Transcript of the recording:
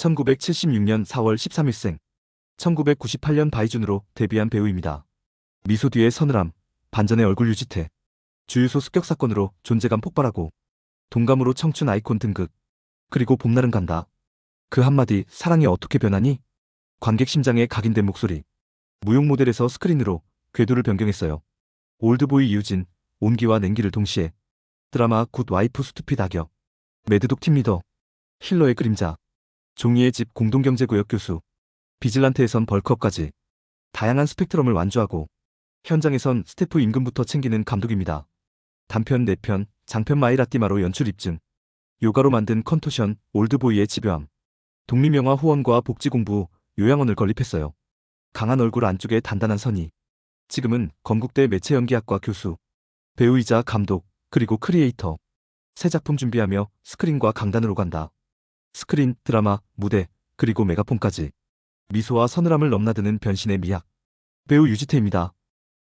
1976년 4월 13일생. 1998년 바이준으로 데뷔한 배우입니다. 미소 뒤에 서늘함, 반전의 얼굴 유지태. 주유소 습격 사건으로 존재감 폭발하고 동감으로 청춘 아이콘 등극. 그리고 봄날은 간다. 그 한마디 사랑이 어떻게 변하니? 관객 심장에 각인된 목소리. 무용 모델에서 스크린으로 궤도를 변경했어요. 올드보이 유진, 온기와 냉기를 동시에 드라마 굿 와이프 스투핏 악역 매드독 팀 리더 힐러의 그림자 종이의 집 공동경제구역 교수 비질란테에선 벌크업까지 다양한 스펙트럼을 완주하고 현장에선 스태프 임금부터 챙기는 감독입니다. 단편 4편, 장편 마이라띠마로 연출 입증 요가로 만든 컨토션 올드보이의 집요함 독립영화 후원과 복지공부 요양원을 건립했어요. 강한 얼굴 안쪽에 단단한 선이 지금은 건국대 매체연기학과 교수 배우이자 감독 그리고 크리에이터 새 작품 준비하며 스크린과 강단으로 간다. 스크린, 드라마, 무대, 그리고 메가폰까지 미소와 서늘함을 넘나드는 변신의 미학 배우 유지태입니다.